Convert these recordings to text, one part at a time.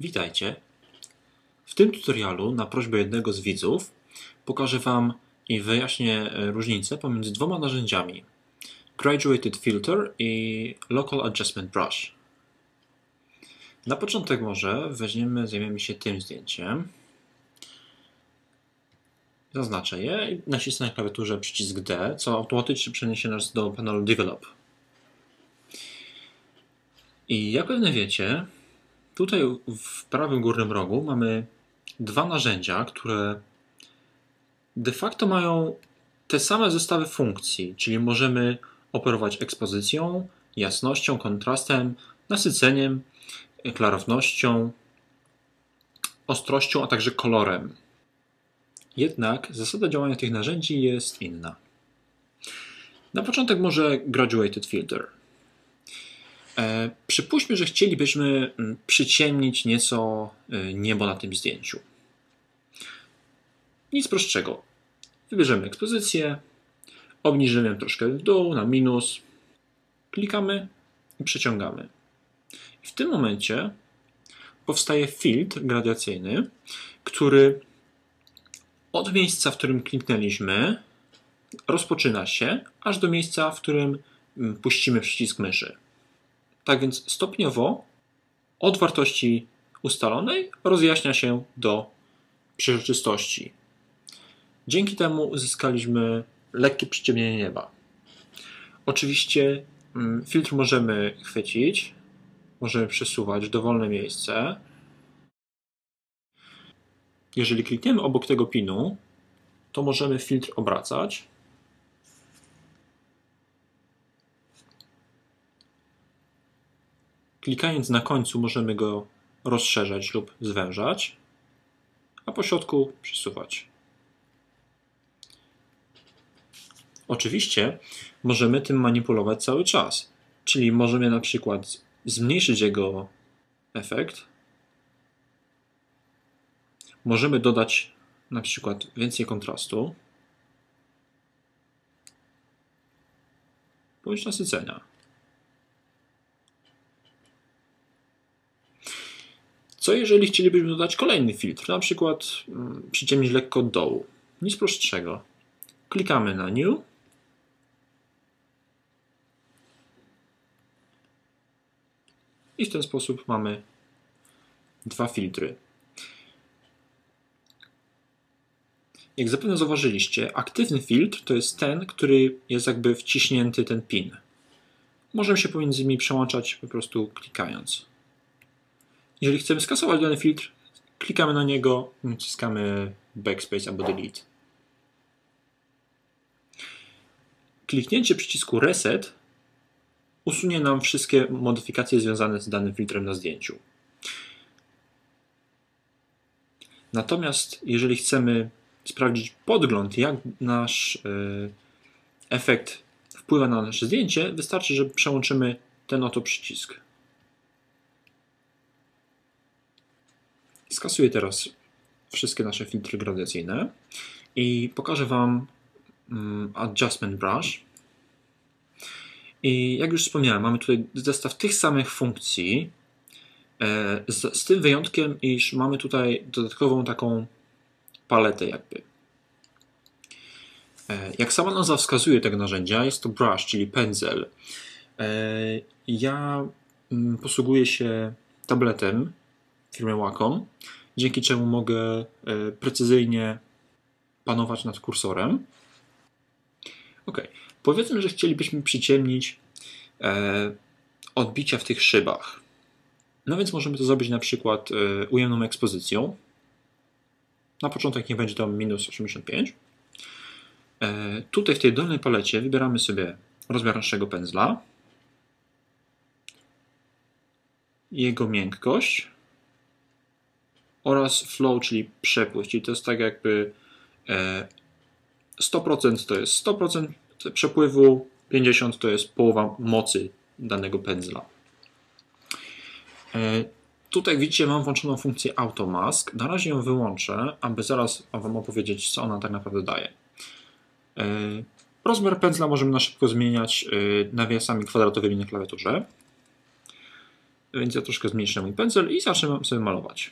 Witajcie. W tym tutorialu na prośbę jednego z widzów pokażę Wam i wyjaśnię e, różnicę pomiędzy dwoma narzędziami Graduated Filter i Local Adjustment Brush. Na początek może weźmiemy, zajmiemy się tym zdjęciem. Zaznaczę je i nacisnę na klawiaturze przycisk D, co automatycznie przeniesie nas do panelu Develop. I jak pewnie wiecie, Tutaj w prawym górnym rogu mamy dwa narzędzia, które de facto mają te same zestawy funkcji, czyli możemy operować ekspozycją, jasnością, kontrastem, nasyceniem, klarownością, ostrością, a także kolorem. Jednak zasada działania tych narzędzi jest inna. Na początek może Graduated Filter. E, przypuśćmy, że chcielibyśmy mm, przyciemnić nieco e, niebo na tym zdjęciu. Nic prostszego. Wybierzemy ekspozycję, obniżymy troszkę w dół, na minus, klikamy i przeciągamy. I w tym momencie powstaje filtr gradacyjny, który od miejsca, w którym kliknęliśmy, rozpoczyna się, aż do miejsca, w którym mm, puścimy przycisk myszy. Tak więc stopniowo od wartości ustalonej rozjaśnia się do przejrzystości. Dzięki temu uzyskaliśmy lekkie przyciemnienie nieba. Oczywiście mm, filtr możemy chwycić, możemy przesuwać w dowolne miejsce. Jeżeli klikniemy obok tego pinu, to możemy filtr obracać Klikając na końcu możemy go rozszerzać lub zwężać, a po środku przesuwać. Oczywiście możemy tym manipulować cały czas, czyli możemy na przykład zmniejszyć jego efekt. Możemy dodać na przykład więcej kontrastu bądź nasycenia. Co jeżeli chcielibyśmy dodać kolejny filtr, na przykład mm, przyciemnić lekko od dołu? Nic prostszego. Klikamy na New. I w ten sposób mamy dwa filtry. Jak zapewne zauważyliście, aktywny filtr to jest ten, który jest jakby wciśnięty ten pin. Możemy się pomiędzy nimi przełączać po prostu klikając. Jeżeli chcemy skasować dany filtr, klikamy na niego, naciskamy backspace albo delete. Kliknięcie przycisku reset usunie nam wszystkie modyfikacje związane z danym filtrem na zdjęciu. Natomiast jeżeli chcemy sprawdzić podgląd, jak nasz e, efekt wpływa na nasze zdjęcie, wystarczy, że przełączymy ten oto przycisk. Skasuję teraz wszystkie nasze filtry gradacyjne i pokażę Wam mm, Adjustment Brush. I jak już wspomniałem, mamy tutaj zestaw tych samych funkcji, e, z, z tym wyjątkiem, iż mamy tutaj dodatkową taką paletę jakby. E, jak sama nazwa wskazuje tego narzędzia, jest to brush, czyli pędzel. E, ja mm, posługuję się tabletem firmy Wacom, dzięki czemu mogę e, precyzyjnie panować nad kursorem. Ok, powiedzmy, że chcielibyśmy przyciemnić e, odbicia w tych szybach. No więc możemy to zrobić na przykład e, ujemną ekspozycją. Na początek nie będzie to minus 85. Tutaj w tej dolnej palecie wybieramy sobie rozmiar naszego pędzla, jego miękkość oraz flow, czyli przepływ, czyli to jest tak jakby 100% e, to jest 100% przepływu, 50% to jest połowa mocy danego pędzla. E, tutaj widzicie, mam włączoną funkcję Automask. Na razie ją wyłączę, aby zaraz Wam opowiedzieć, co ona tak naprawdę daje. E, rozmiar pędzla możemy na szybko zmieniać nawiasami kwadratowymi na klawiaturze. Więc ja troszkę zmniejszę mój pędzel i zacznę sobie malować.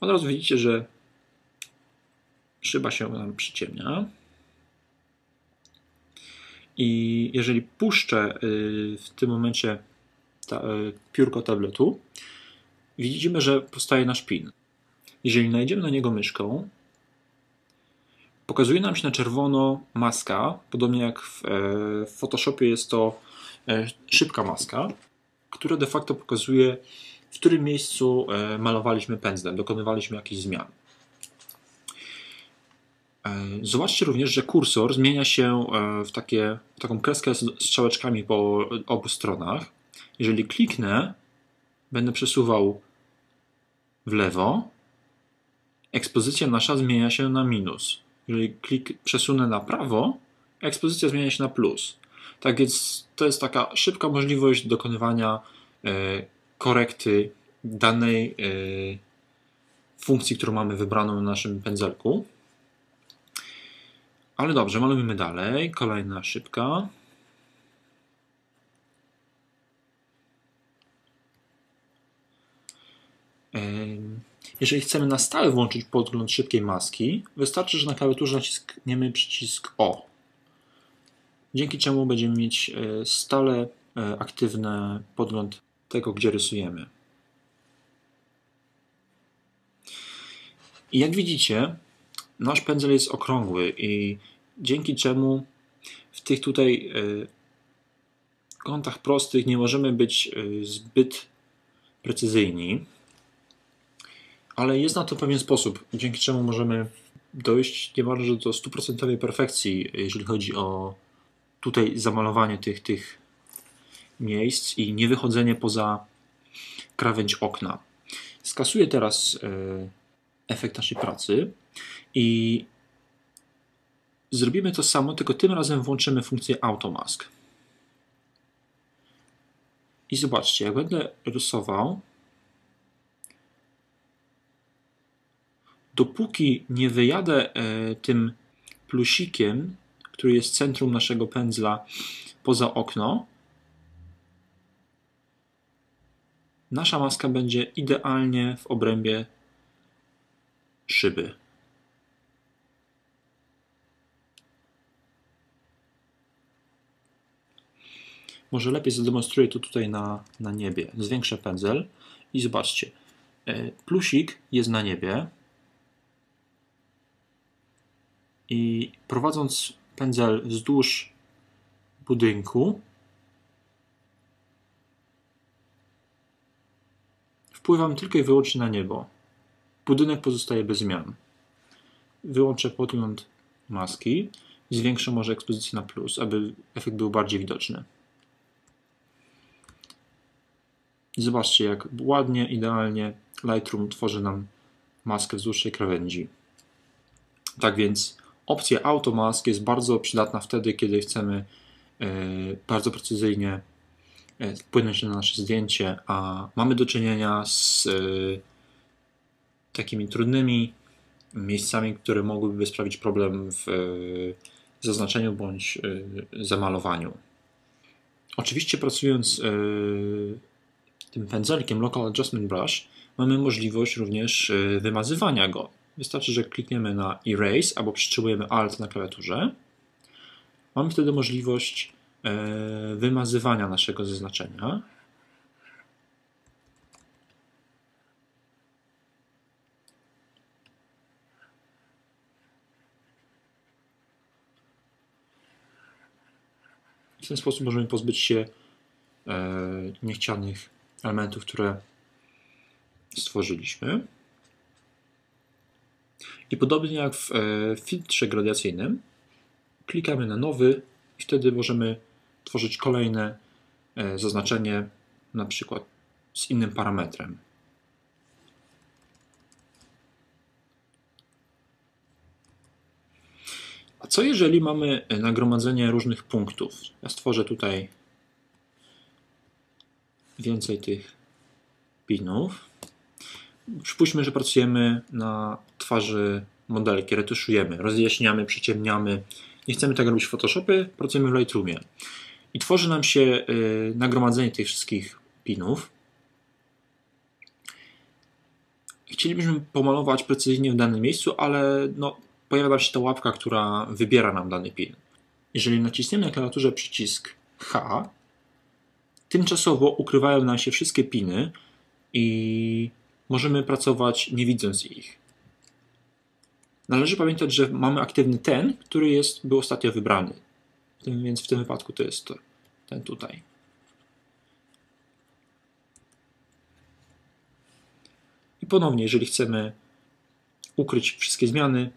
Od razu widzicie, że szyba się nam przyciemnia. I jeżeli puszczę y, w tym momencie ta, y, piórko tabletu, widzimy, że powstaje nasz pin. Jeżeli najdziemy na niego myszką, pokazuje nam się na czerwono maska, podobnie jak w, e, w Photoshopie jest to e, szybka maska, która de facto pokazuje, w którym miejscu e, malowaliśmy pędzlem, dokonywaliśmy jakichś zmian. Zobaczcie również, że kursor zmienia się w, takie, w taką kreskę z strzałeczkami po obu stronach. Jeżeli kliknę, będę przesuwał w lewo, ekspozycja nasza zmienia się na minus. Jeżeli klik przesunę na prawo, ekspozycja zmienia się na plus. Tak więc to jest taka szybka możliwość dokonywania e, korekty danej e, funkcji, którą mamy wybraną na naszym pędzelku. Ale dobrze, malujemy dalej. Kolejna szybka. Jeżeli chcemy na stałe włączyć podgląd szybkiej maski, wystarczy, że na klawiaturze naciskniemy przycisk O. Dzięki czemu będziemy mieć e, stale e, aktywny podgląd tego, gdzie rysujemy. I jak widzicie, nasz pędzel jest okrągły i dzięki czemu w tych tutaj e, kątach prostych nie możemy być zbyt precyzyjni ale jest na to pewien sposób, dzięki czemu możemy dojść niemalże do stuprocentowej perfekcji, jeżeli chodzi o tutaj zamalowanie tych, tych miejsc i nie wychodzenie poza krawędź okna. Skasuję teraz e, efekt naszej pracy i zrobimy to samo, tylko tym razem włączymy funkcję Automask. I zobaczcie, jak będę rysował, dopóki nie wyjadę e, tym plusikiem, który jest centrum naszego pędzla, poza okno, nasza maska będzie idealnie w obrębie szyby. Może lepiej zademonstruję to tutaj na, na niebie. Zwiększę pędzel i zobaczcie. E, plusik jest na niebie, i prowadząc pędzel wzdłuż budynku, wpływam tylko i wyłącznie na niebo. Budynek pozostaje bez zmian. Wyłączę podgląd maski i zwiększę może ekspozycję na plus, aby efekt był bardziej widoczny. zobaczcie, jak ładnie, idealnie Lightroom tworzy nam maskę wzdłuż tej krawędzi. Tak więc Opcja Automask jest bardzo przydatna wtedy, kiedy chcemy e, bardzo precyzyjnie wpłynąć na nasze zdjęcie, a mamy do czynienia z e, takimi trudnymi miejscami, które mogłyby sprawić problem w zaznaczeniu bądź zamalowaniu. Oczywiście pracując tym pędzelkiem Local Adjustment Brush mamy możliwość również wymazywania go. Wystarczy, że klikniemy na Erase albo przytrzymujemy Alt na klawiaturze. Mamy wtedy możliwość e, wymazywania naszego zaznaczenia. W ten sposób możemy pozbyć się e, niechcianych elementów, które stworzyliśmy. I podobnie jak w e, filtrze gradacyjnym, klikamy na nowy i wtedy możemy tworzyć kolejne e, zaznaczenie, na przykład z innym parametrem. A co jeżeli mamy nagromadzenie różnych punktów? Ja stworzę tutaj więcej tych pinów. Przypuśćmy, że pracujemy na twarzy modelki, retuszujemy, rozjaśniamy, przyciemniamy. Nie chcemy tego robić w Photoshopie, pracujemy w Lightroomie. I tworzy nam się y, nagromadzenie tych wszystkich pinów. Chcielibyśmy pomalować precyzyjnie w danym miejscu, ale no, pojawia się ta łapka, która wybiera nam dany pin. Jeżeli naciśniemy na klawiaturze przycisk H, tymczasowo ukrywają nam się wszystkie piny i możemy pracować nie widząc ich. Należy pamiętać, że mamy aktywny ten, który jest, był ostatnio wybrany. W tym, więc w tym wypadku to jest to, ten tutaj. I ponownie, jeżeli chcemy ukryć wszystkie zmiany,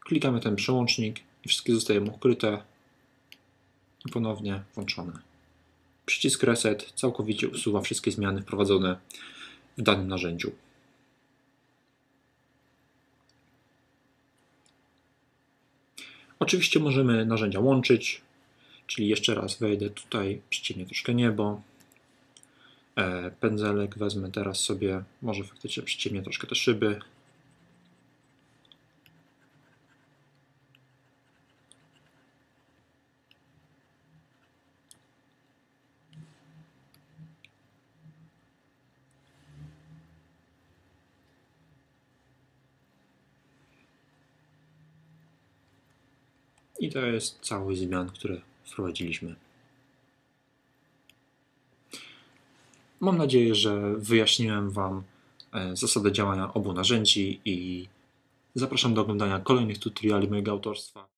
klikamy ten przełącznik i wszystkie zostają ukryte i ponownie włączone. Przycisk Reset całkowicie usuwa wszystkie zmiany wprowadzone w danym narzędziu. Oczywiście możemy narzędzia łączyć, czyli jeszcze raz wejdę tutaj, przyciemnię troszkę niebo. E, pędzelek wezmę teraz sobie, może faktycznie przyciemnię troszkę te szyby. I to jest cały zmian, które wprowadziliśmy. Mam nadzieję, że wyjaśniłem Wam e, zasady działania obu narzędzi i zapraszam do oglądania kolejnych tutoriali mojego autorstwa.